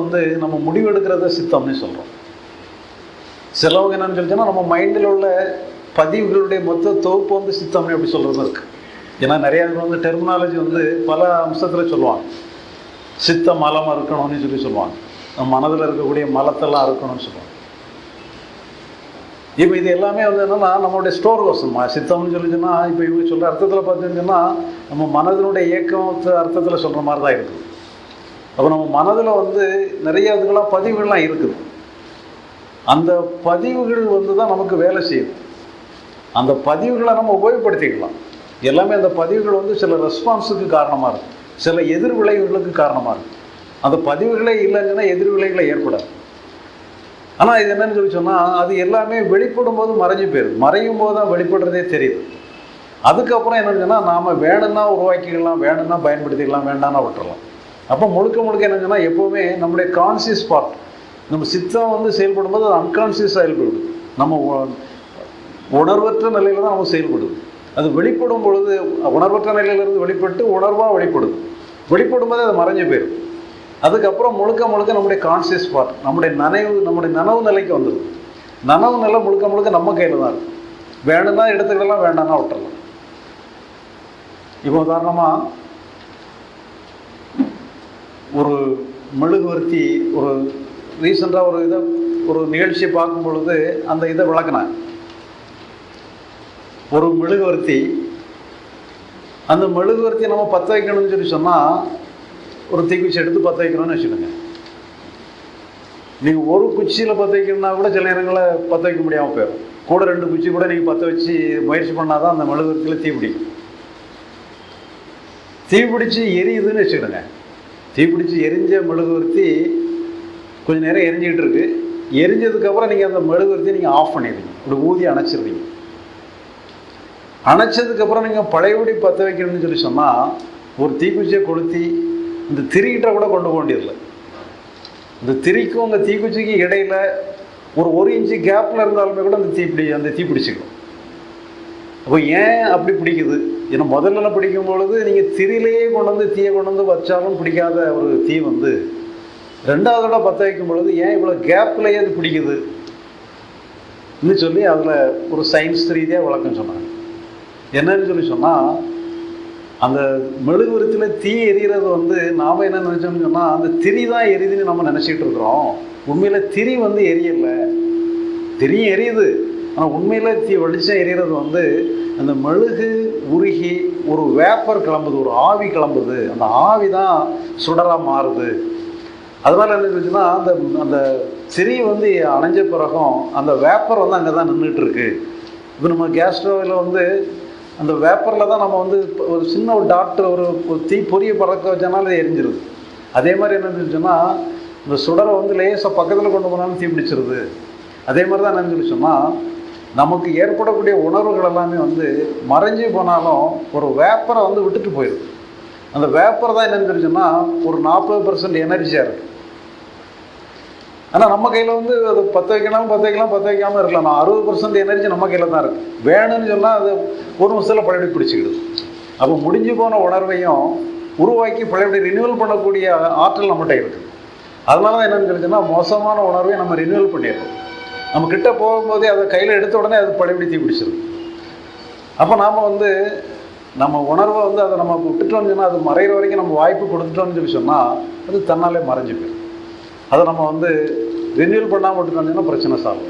வந்து நம்ம முடிவெடுக்கிறத சித்தம்னு சொல்கிறோம் சிலவங்க என்னன்னு சொல்லிச்சுன்னா நம்ம மைண்டில் உள்ள பதிவுகளுடைய மொத்த தொகுப்பு வந்து சித்தம்னு அப்படி சொல்கிறது இருக்குது ஏன்னா நிறையா பேர் வந்து டெர்மினாலஜி வந்து பல அம்சத்தில் சொல்லுவாங்க. சித்த மலம் இருக்கணும்னு சொல்லி சொல்லுவாங்க. நம்ம மனதில் இருக்கக்கூடிய மலத்தெல்லாம் இருக்கணும்னு சொல்லுவாங்க. இப்போ இது எல்லாமே வந்து என்னன்னா நம்மளுடைய ஸ்டோர் கோசமா சித்தம்னு சொல்லிச்சுன்னா இப்போ இவங்க சொல்கிற அர்த்தத்தில் பார்த்தீங்கன்னா நம்ம மனதினுடைய இயக்கத்தை அர்த்தத்தில் சொல்கிற மாதிரி தான் இருக்குது. அப்போ நம்ம மனதில் வந்து நிறைய இதுக்கெல்லாம் பதிவுகள்லாம் இருக்குது. அந்த பதிவுகள் வந்து தான் நமக்கு வேலை செய்யுது. அந்த பதிவுகளை நம்ம உபயோகப்படுத்திக்கலாம். எல்லாமே அந்த பதிவுகள் வந்து சில ரெஸ்பான்ஸுக்கு காரணமாக இருக்கும் சில எதிர் விளைவுகளுக்கு காரணமாக இருக்கும் அந்த பதிவுகளே இல்லைங்கன்னா எதிர் விளைவுகளை ஏற்படாது. ஆனால் இது என்னன்னு சொல்லி சொன்னால் அது எல்லாமே வெளிப்படும் போது மறைஞ்சு போயிடுது மறையும் போது தான் வெளிப்படுறதே தெரியுது. அதுக்கப்புறம் என்னன்னு சொன்னால் நாம் வேணும்னா உருவாக்கிக்கலாம் வேணும்னா பயன்படுத்திக்கலாம் வேண்டாம்னா விட்டுறலாம். அப்போ முழுக்க முழுக்க என்னங்கன்னா எப்போவுமே நம்முடைய கான்சியஸ் பார்ட் நம்ம சித்தம் வந்து செயல்படும் போது அது அன்கான்சியஸ் செயல்படுது நம்ம உணர்வற்ற நிலையில தான் நம்ம செயல்படுது. அது வெளிப்படும் பொழுது உணர்வற்ற நிலையிலிருந்து வெளிப்பட்டு உணர்வாக வெளிப்படுது வெளிப்படும். போது அது மறைஞ்சு போயிடும் அதுக்கப்புறம் முழுக்க முழுக்க நம்முடைய கான்சியஸ் பார்ட் நம்முடைய நனவு நம்முடைய நனவு நிலைக்கு வந்துடும் நனவு நிலை முழுக்க முழுக்க நம்ம கையில் தான் இருக்கும் வேணும்னா எடுத்துக்கிடலாம் வேண்டாம்னா விட்டுறலாம். இப்போ உதாரணமாக ஒரு மெழுகுவர்த்தி ஒரு ரீசெண்டாக ஒரு இதை ஒரு நிகழ்ச்சியை பார்க்கும் பொழுது அந்த இதை விளக்குனேன் ஒரு மெழுகுவர்த்தி அந்த மெழுகுவர்த்தியை நம்ம பற்ற வைக்கணும்னு சொல்லி சொன்னால் ஒரு தீக்குச்சி எடுத்து பற்ற வைக்கணும்னு வச்சுக்கோங்க. நீங்கள் ஒரு குச்சியில் பற்ற வைக்கணும்னா கூட சில நேரங்களில் பற்ற வைக்க முடியாமல் போயிடும். கூட ரெண்டு குச்சி கூட நீங்கள் பற்ற வச்சு முயற்சி பண்ணால் தான் அந்த மெழுகுவர்த்தியில் தீ பிடிக்கும். தீ பிடிச்சி எரியுதுன்னு வச்சுக்கிடுங்க தீப்பிடிச்சு எரிஞ்ச மெழுகுவர்த்தி கொஞ்ச நேரம் எரிஞ்சிக்கிட்டு இருக்கு. எரிஞ்சதுக்கப்புறம் நீங்கள் அந்த மெழுகுவர்த்தியை நீங்கள் ஆஃப் பண்ணிடுவீங்க இப்படி ஊதி அணைச்சிருவீங்க அணைச்சதுக்கப்புறம் நீங்கள் பழையபடி பற்ற வைக்கணும்னு சொல்லி சொன்னால் ஒரு தீக்குச்சியை கொளுத்தி இந்த திரிகிட்ட கூட கொண்டு போக வேண்டியதில்லை. இந்த திரிக்கும் அந்த தீக்குச்சிக்கு இடையில ஒரு ஒரு இன்ச்சு கேப்பில் இருந்தாலுமே கூட அந்த தீ பிடி அந்த தீ பிடிச்சிக்கும். அப்போ ஏன் அப்படி பிடிக்குது? ஏன்னா முதல்ல பிடிக்கும் பொழுது நீங்கள் திரியிலேயே கொண்டு வந்து தீயை கொண்டு வந்து வச்சாலும் பிடிக்காத ஒரு தீ வந்து ரெண்டாவது தடவை பற்ற வைக்கும் பொழுது ஏன் இவ்வளோ கேப்லேயே அது பிடிக்குது? இன்னும் சொல்லி அதில் ஒரு சயின்ஸ் ரீதியாக விளக்கம் சொன்னாங்க. என்னன்னு சொல்லி சொன்னால் அந்த மெழுகுவரத்தில் தீ எரிகிறது வந்து நாம் என்ன நினச்சோம்னு சொன்னால் அந்த திரி தான் எரியுதுன்னு நம்ம நினச்சிட்டு இருக்கிறோம். உண்மையில் திரி வந்து எரியலை. திரியும் எரியுது. ஆனால் உண்மையில் தீ வெளிச்சம் எரியறது வந்து அந்த மெழுகு உருகி ஒரு வேப்பர் கிளம்புது ஒரு ஆவி கிளம்புது. அந்த ஆவி தான் சுடராக மாறுது. அதனால என்ன இருந்துச்சுன்னா அந்த அந்த சிறி வந்து அணைஞ்ச பிறகும் அந்த வேப்பர் வந்து அங்கே தான் நின்றுட்டுருக்கு இப்போ நம்ம கேஸ் ஸ்டவ்வில் வந்து அந்த வேப்பரில் தான் நம்ம வந்து ஒரு சின்ன ஒரு டாக்டர் ஒரு தீ பொரிய பறக்க வச்சனால அது எரிஞ்சிருது. அதே மாதிரி என்ன இருந்துச்சுன்னா இந்த சுடரை வந்து லேசாக பக்கத்தில் கொண்டு போனாலும் தீ பிடிச்சிருது. அதே மாதிரி தான் என்னன்னு சொல்லி சொன்னால் நமக்கு ஏற்படக்கூடிய உணர்வுகள் எல்லாமே வந்து மறைஞ்சு போனாலும் ஒரு வேப்பரை வந்து விட்டுட்டு போயிடுது அந்த வேப்பர் தான் என்னன்னு தெரிஞ்சுன்னா ஒரு நாற்பது பர்சன்ட் எனர்ஜியாக இருக்குது ஆனால் நம்ம கையில் வந்து அது பற்ற வைக்கலாம் பற்ற வைக்கலாம் பற்ற வைக்காமல் இருக்கலாம். நான் அறுபது பர்சன்ட் எனர்ஜி நம்ம கையில் தான் இருக்குது வேணும்னு சொன்னால் அது ஒரு நிமிஷத்தில் பழையபடி பிடிச்சிக்கிடுது அப்போ முடிஞ்சு போன உணர்வையும் உருவாக்கி பழையபடி ரினியூவல் பண்ணக்கூடிய ஆற்றல் நம்மகிட்ட இருக்குது அதனால தான் என்னென்னு தெரிஞ்சுன்னா மோசமான உணர்வை நம்ம ரினியூவல் பண்ணிடுறோம் நம்ம கிட்ட போகும்போதே அதை கையில் எடுத்த உடனே அது பழையபடி பிடிச்சிடும் அப்போ நாம் வந்து நம்ம உணர்வை வந்து அதை நம்ம விட்டுட்டோம்னு சொன்னால் அது மறைகிற வரைக்கும் நம்ம வாய்ப்பு கொடுத்துட்டோம்னு சொல்லி சொன்னால் அது தன்னாலே மறைஞ்சு போயிடும் அதை நம்ம வந்து ரினியூல் பண்ணாமல் விட்டுட்டோம்னு சொன்னால் பிரச்சனை சால்வ்